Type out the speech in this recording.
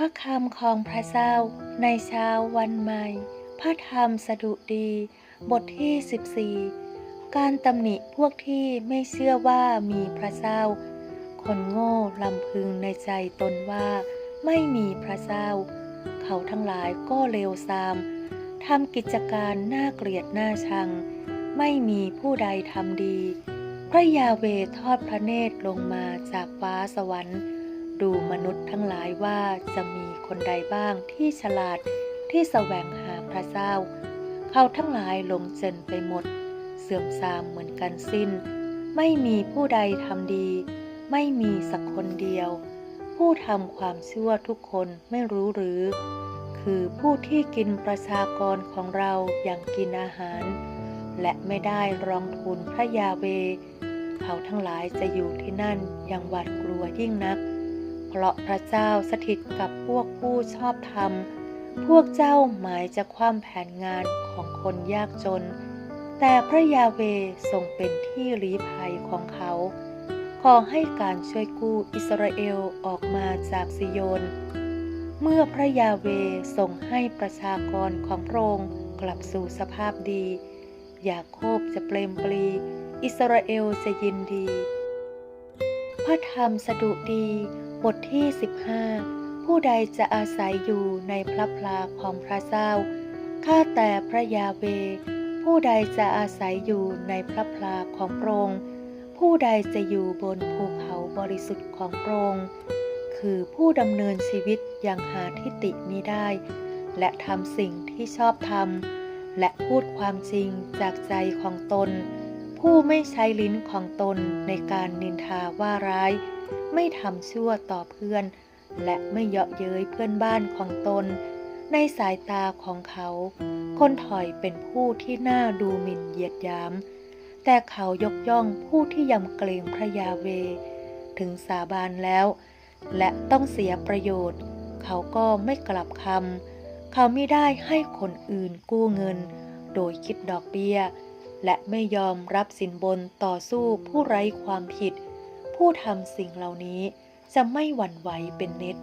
พระคำของพระเจ้าในเช้าวันใหม่ พระธรรมสดุดี บทที่ 14 การตำหนิพวกที่ไม่เชื่อว่ามีพระเจ้า คนโง่ลำพึงในใจตนว่าไม่มีพระเจ้า เขาทั้งหลายก็เลวทรามทำกิจการน่าเกลียดน่าชัง ไม่มีผู้ใดทำดี พระยาเวทอดพระเนตรลงมาจากฟ้าสวรรค์ ดูมนุษย์ทั้งหลายว่าจะมีคนใดบ้างที่ฉลาดที่แสวงหาพระเจ้า เขาทั้งหลายลงเจนไปหมด เสื่อมทรามเหมือนกันสิ้น ไม่มีผู้ใดทำดี ไม่มีสักคนเดียว ผู้ทำความชั่วทุกคนไม่รู้หรือ คือผู้ที่กินประชากรของเราอย่างกินอาหาร และไม่ได้รองทุนพระยาเว เขาทั้งหลายจะอยู่ที่นั่นอย่างหวาดกลัวยิ่งนัก เพราะพระเจ้าสถิตกับพวกผู้ชอบธรรม พวกเจ้าหมายจะคว่ำแผนงานของคนยากจน แต่พระยาเวทรงเป็นที่ลี้ภัยของเขา ขอให้การช่วยกู้อิสราเอลออกมาจากซิโยน เมื่อพระยาเวทรงให้ประชากรของพระองค์กลับสู่สภาพดี ยาโคบจะเปลมปลีอิสราเอลจะยินดี พระธรรมสดุดี บทที่ 15 ผู้ใดจะอาศัยอยู่ในพระพลาของพระเจ้า ข้าแต่พระยาเว ผู้ใดจะอาศัยอยู่ในพระพลาของพระองค์ ผู้ใดจะอยู่บนภูเขาบริสุทธิ์ของพระองค์ คือผู้ดำเนินชีวิตอย่างหาทิฏฐิมิได้ และทำสิ่งที่ชอบทำและพูดความจริงจากใจของตน ผู้ไม่ใช้ลิ้นของตนในการนินทาว่าร้าย ไม่ทำชั่วต่อเพื่อน และไม่เยาะเย้ยเพื่อนบ้านของตน ในสายตาของเขา คนถอยเป็นผู้ที่น่าดูหมิ่นเหยียดยาม แต่เขายกย่องผู้ที่ยำเกรงพระยาเว ถึงสาบานแล้ว และต้องเสียประโยชน์ เขาก็ไม่กลับคำเขาไม่ได้ให้คนอื่นกู้เงิน โดยคิดดอกเบี้ยและไม่ยอมรับสินบนต่อสู้ผู้ไร้ความผิด ผู้ทำสิ่งเหล่านี้จะไม่หวั่นไหวเป็นนิด